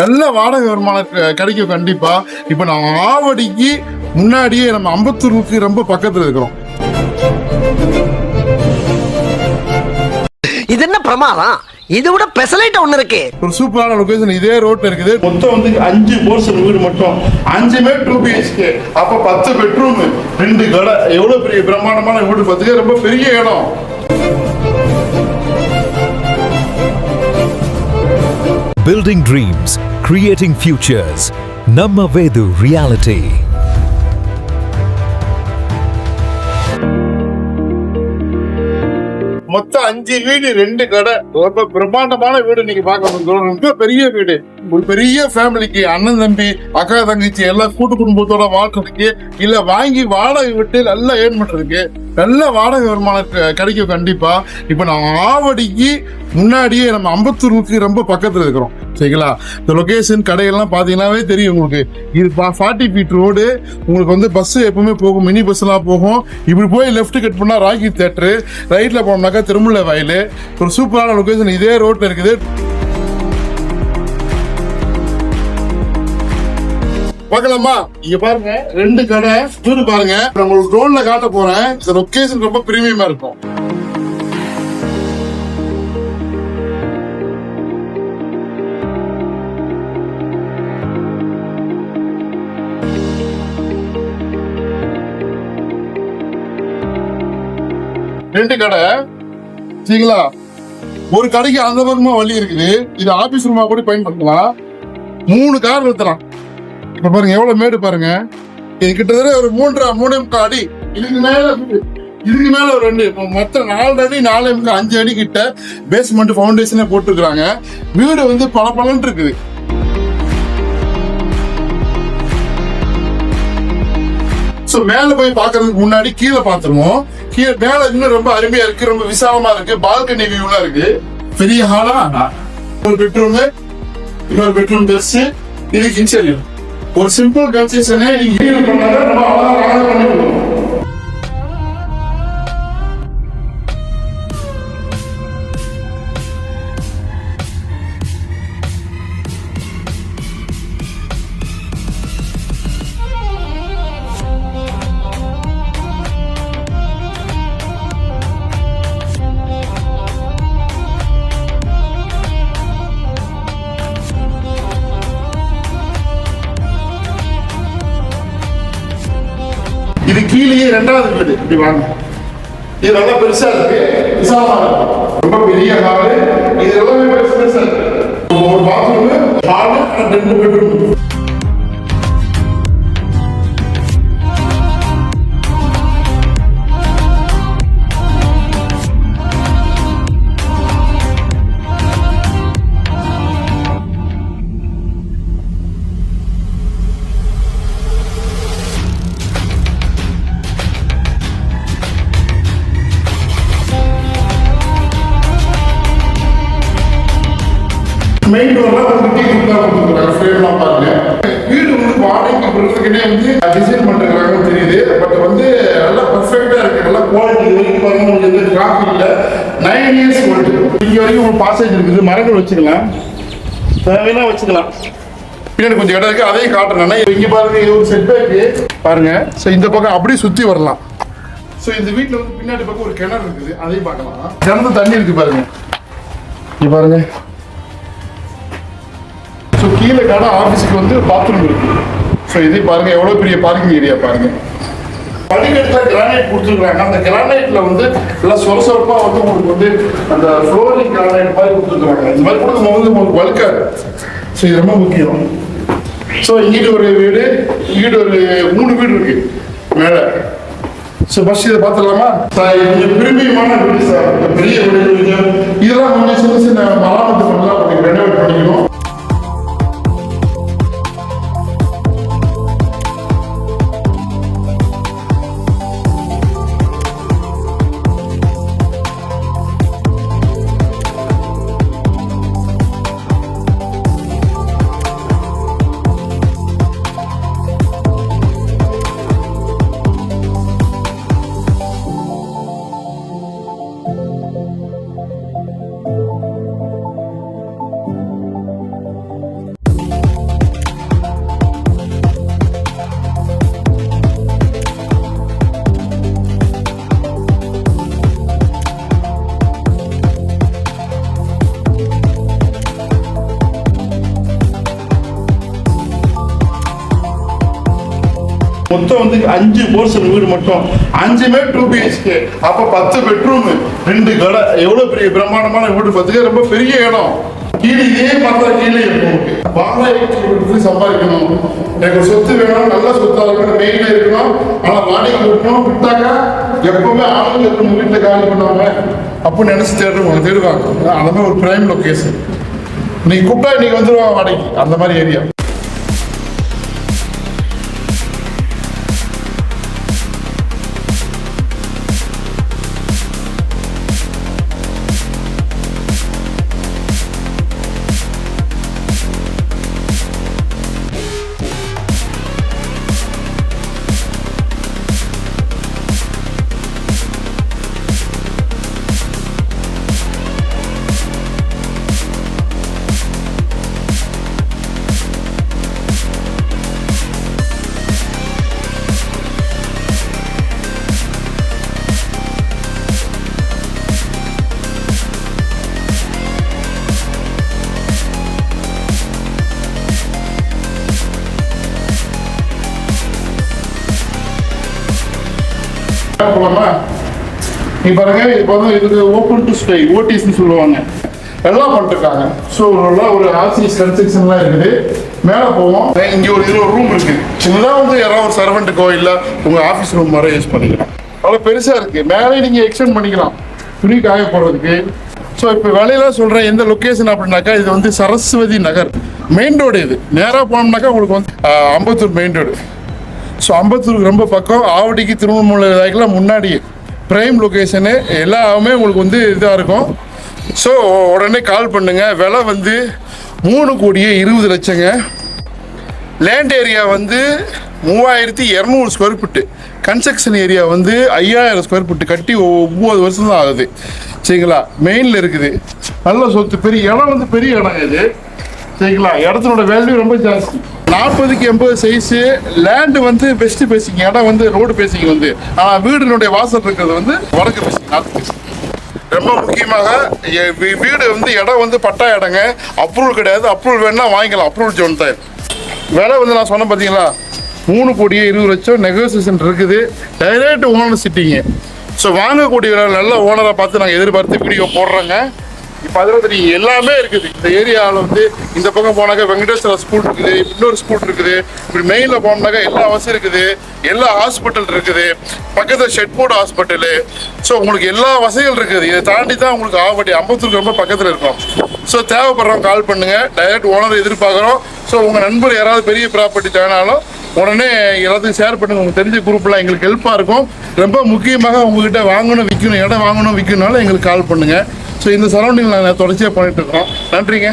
நல்ல வாடகை வருமானம் கிடைக்கும் கண்டிப்பா. இப்ப நான் ஆவடிக்கு முன்னாடியே நம்ம அம்பத்தூருக்கு ரொம்ப பக்கத்துல இருக்கிறோம். இது என்ன பிரமாதம்? இது விட பெசலைட் ஒண்ணு இருக்கு. ஒரு சூப்பரான லொகேஷன் இதே ரோட்ல இருக்குது. மொத்தம் வந்து அஞ்சு போர்ஷன் வீடு மட்டும். அஞ்சுமே டூ பிஹெச்கே அப்ப பத்து பெட்ரூம் ரெண்டு கடை. எவ்வளவு பெரிய பிரம்மாண்டமான வீடு பார்த்துக்க ரொம்ப பெரிய இடம். building dreams, creating futures. Namma Vedu Reality. அஞ்சு வீடு ரெண்டு கடை. ரொம்ப பிரம்மாண்டமான வீடு நீங்க பாக்க ரொம்ப பெரிய வீடு. ஒரு பெரிய ஃபேமிலிக்கு அண்ணன் தம்பி அக்கா தங்கச்சி எல்லாம் கூட்டு குடும்பத்தோட வாழ்றதுக்கு இல்ல வாங்கி வாடகை விட்டு நல்லா ஏர்ன் பண்றதுக்கு நல்ல வாடகை வருமானம் க- கிடைக்கும் கண்டிப்பா. இப்ப நான் ஆவடிக்கு முன்னாடியே நம்ம அம்பத்தூருக்கு ரொம்ப பக்கத்துல இருக்கிறோம். சரிங்களா? இந்த லொகேஷன் கடையெல்லாம் பாத்தீங்கன்னாவே தெரியும் உங்களுக்கு. இது ஃபார்ட்டி ஃபீட் ரோடு உங்களுக்கு வந்து பஸ் எப்பவுமே போகும் மினி பஸ் எல்லாம் போகும். இப்படி போய் லெஃப்ட் கட் பண்ணா ராக்கி தேட்டரு ரைட்ல போனோம்னாக்கா திருமலை வயல். ஒரு சூப்பரான லொக்கேஷன் இதே ரோட்ல இருக்குது. பார்க்கலாமா? இங்க பாருங்க ரெண்டு கடை. வீடு பாருங்க. நான் உங்களுக்கு ரோட்ல காட்ட போறேன். இந்த லொக்கேஷன் ரொம்ப பிரீமியமா இருக்கும். ரெண்டு கடை. சரிங்களா? ஒரு கடைக்கு அந்த பக்கமா வழி இருக்குது. இது ஆபீஸ் ரூமா கூட பயன்படுத்தலாம் மூணு கார் நிறுத்தலாம். இப்ப பாருங்க எவ்வளவு மேடு பாருங்க. இது கிட்டத்தட்ட ஒரு மூன்றரை மூணு முக்கால் அடி. இதுக்கு மேல இதுக்கு மேல ஒரு ரெண்டு. மொத்த மொத்தம் நாலு அடி நாலு முக்கால் அஞ்சு அடி கிட்ட பேஸ்மெண்ட் ஃபவுண்டேஷனே போட்டுருக்காங்க வீடு வந்து பல பலன் இருக்குது. ஸோ மேலே போய் பார்க்கறதுக்கு முன்னாடி கீழே பார்த்துருவோம். கீழே மேல இன்னும் ரொம்ப அருமையா இருக்கு ரொம்ப விசாலமா இருக்கு. பால்கனி வியூலாம் இருக்கு. பெரிய ஹாலா ஒரு பெட்ரூம் இன்னொரு பெட்ரூம் பெருசு இதுக்கு கிச்சன் ஒரு சிம்பிள் கன்ஸ்ட்ரக்ஷனே நீங்க வீடு ரெண்டாவது வீடு. இப்படி வாங்க. இது நல்லா பெருசா இருக்கு. விசாலமா ரொம்ப பெரிய ஹாலு இது எல்லாமே பெருசு பெருசா இருக்கு. ஒரு பாத்ரூம் ஹாலு ரெண்டு பெட்ரூம் மெயின் டோர்லாம் ஒரு குட்டி குட்டா கொடுத்துருக்காங்க. ஃப்ரேம்லாம் பாருங்க. வீடு வந்து வாடகைக்கு கொடுத்துக்கிட்டே வந்து டிசைன் பண்ணிருக்காங்கன்னு தெரியுது. பட் வந்து நல்லா பர்ஃபெக்டாக இருக்கு. நல்லா குவாலிட்டி வரைக்கும் பாருங்க உங்களுக்கு எந்த கிராஃபி நைன் இயர்ஸ் ஓல்டு இங்கே வரைக்கும் ஒரு பாசேஜ் இருக்குது. மரங்கள் வச்சுக்கலாம். தேவையெல்லாம் வச்சுக்கலாம். பின்னாடி கொஞ்சம் இடம் இருக்கு. அதையும் காட்டுறேன். இங்க பாருங்க. இது ஒரு செட் பேக்கு பாருங்க. ஸோ இந்த பக்கம் அப்படியே சுத்தி வரலாம். ஸோ இந்த வீட்டில் வந்து பின்னாடி பக்கம் ஒரு கிணறு இருக்குது. அதையும் பார்க்கலாம். கிணறு தண்ணி இருக்கு பாருங்க. இங்க பாருங்க. ஸோ கீழே கடை ஆஃபீஸுக்கு வந்து பாத்ரூம் இருக்கு. ஸோ இதே பாருங்க எவ்வளோ பெரிய பார்க்கிங் ஏரியா பாருங்க. படிக்கட்டில் கிரானைட் கொடுத்துருக்காங்க அந்த கிரானைட்ல வந்து எல்லாம் சொர சொரப்பாக வந்து உங்களுக்கு வந்து அந்த ஃப்ளோரிங் கிரானைட் மாதிரி கொடுத்துருக்காங்க இந்த மாதிரி கொடுக்கும் போது உங்களுக்கு வலுக்காது ஸோ இது ரொம்ப முக்கியம். ஸோ இங்கிட்டு ஒரு வீடு இங்கிட்டு ஒரு மூணு வீடு இருக்கு. மேலே. ஸோ ஃபஸ்ட் இதை பார்த்துடலாமா? சார் இது கொஞ்சம் வீடு சார் பெரிய வீடு இதெல்லாம் கொஞ்சம் சின்ன சின்ன மராமத்து பண்ணலாம். கொஞ்சம் ரெனோவேட் பண்ணிக்கணும். மொத்தம் வந்து அஞ்சு போர்ஷன் வீடு மட்டும். அஞ்சுமே டூ பிஹெச்கே அப்ப பத்து பெட்ரூம் ரெண்டு கடை. எவ்வளவு பெரிய பிரம்மாண்டமான வீடு பார்த்துக்க ரொம்ப பெரிய இடம். கீழே இதே பார்த்தா கீழே இருக்கும் வாடகை சம்பாதிக்கணும். எனக்கு சொத்து வேணும் நல்ல சொத்தா இருக்கணும் மெயின்ல இருக்கணும். ஆனா வாடகை விட்டணும் விட்டாக்கா எப்பவுமே ஆளுங்க இருக்கணும் வீட்டுல காலி பண்ணுவாங்க? அப்படின்னு நினைச்சு தேடுவாங்க. தேடுவாங்க அந்த ஒரு பிரைம் லொக்கேஷன் நீ கூப்பிட்டா நீங்க வந்துருவாங்க வாடகைக்கு. அந்த மாதிரி ஏரியா போலாமா நீ பாருங்க இப்போ வந்து இதுக்கு ஓப்பன் டு ஸ்டே ஓடிஸ்னு சொல்லுவாங்க. எல்லாம் பண்ணிருக்காங்க ஸோ எல்லாம் ஒரு ஆர்சிஎஸ் கன்ஸ்ட்ரக்ஷன்லாம் இருக்குது. மேலே போவோம். இங்கே ஒரு இது ஒரு ரூம் இருக்கு. சின்னதாக வந்து யாராவது ஒரு சர்வெண்ட்டுக்கோ இல்லை உங்கள் ஆஃபீஸ் ரூம் மாதிரி யூஸ் பண்ணிக்கலாம். அவ்வளோ பெருசாக இருக்கு. மேலே நீங்கள் எக்ஸ்டெண்ட் பண்ணிக்கலாம். துணி காய போடுறதுக்கு ஸோ இப்போ வேலையில சொல்கிறேன் எந்த லொக்கேஷன் அப்படின்னாக்கா இது வந்து சரஸ்வதி நகர். மெயின் ரோடு இது. நேராக போனோம்னாக்கா உங்களுக்கு வந்து அம்பத்தூர் மெயின் ரோடு ஸோ அம்பத்தூருக்கு ரொம்ப பக்கம் ஆவடிக்கு திருவண்ணாமலைக்கெல்லாம் முன்னாடி ப்ரைம் லொக்கேஷனு எல்லாமே உங்களுக்கு வந்து இதாக இருக்கும். ஸோ உடனே கால் பண்ணுங்க. விலை வந்து மூணு கோடியே இருபது லட்சங்க. லேண்ட் ஏரியா வந்து மூவாயிரத்தி இரநூறு ஸ்கொயர் ஃபீட்டு கன்ஸ்ட்ரக்ஷன் ஏரியா வந்து ஐயாயிரம் ஸ்கொயர் ஃபீட்டு கட்டி ஒம்பது வருஷம் தான் ஆகுது. சரிங்களா? மெயினில் இருக்குது. நல்ல சொத்து. பெரிய இடம் வந்து பெரிய இடம் இது. சரிங்களா? இடத்தினோட வேல்யூ ரொம்ப ஜாஸ்தி. நாற்பதுக்கு எண்பது சைஸு லேண்டு வந்து பெஸ்ட் பேசிங்க இடம் வந்து ரோடு பேசிங்க வந்து. ஆனால் வீடினுடைய வாசல் இருக்கிறது வந்து வடக்கு பேசிங்க நார்த் பேசிங்க ரொம்ப முக்கியமாக வீடு வந்து இடம் வந்து பட்டா இடங்க. அப்ரூவல் கிடையாது. அப்ரூவல் வேணா வாங்கிக்கலாம். அப்ரூவல் ஜோன் தான். விலை வந்து நான் சொன்னேன் பார்த்தீங்களா மூணு கோடியே இருபது லட்சம் நெகோசியேஷன் இருக்குது. டைரக்ட் ஓனர் சிட்டிங்க ஸோ வாங்கக்கூடிய நல்ல ஓனரை பார்த்து நாங்கள் எதிர்பார்த்து வீடியோ போடுறோங்க. இப்போ அதில் தெரியும் எல்லாமே இருக்குது. இந்த ஏரியாவில் வந்து இந்த பக்கம் போனாக்கா வெங்கடேஸ்வரா ஸ்கூல் இருக்குது இன்னொரு ஸ்கூல் இருக்குது. இப்படி மெயினில் போனாக்கா எல்லா வசதி இருக்குது எல்லா ஹாஸ்பிட்டல் இருக்குது. பக்கத்தில் ஷெட்போர்ட் ஹாஸ்பிட்டலு ஸோ உங்களுக்கு எல்லா வசதிகள் இருக்குது. இதை தாண்டி தான் உங்களுக்கு ஆவட்டி அம்பத்தூருக்கு ரொம்ப பக்கத்தில் இருக்கும். ஸோ தேவைப்படுறவங்க கால் பண்ணுங்கள் டைரக்ட் ஓனர் எதிர்பார்க்குறோம். ஸோ உங்கள் நண்பர் யாராவது பெரிய ப்ராப்பர்ட்டி தேனாலும் உடனே எல்லாத்தையும் ஷேர் பண்ணுங்க. உங்களுக்கு தெரிஞ்ச குரூப்லாம் எங்களுக்கு ஹெல்ப்பாக இருக்கும். ரொம்ப முக்கியமாக உங்ககிட்ட வாங்கணும் விற்கணும் இடம் வாங்கணும் விற்கணும்னாலும் எங்களுக்கு கால் பண்ணுங்கள் ஸோ இந்த சரௌண்டிங் நாங்கள் தொடர்ச்சியாக பண்ணிட்டு இருக்கோம். நன்றிங்க.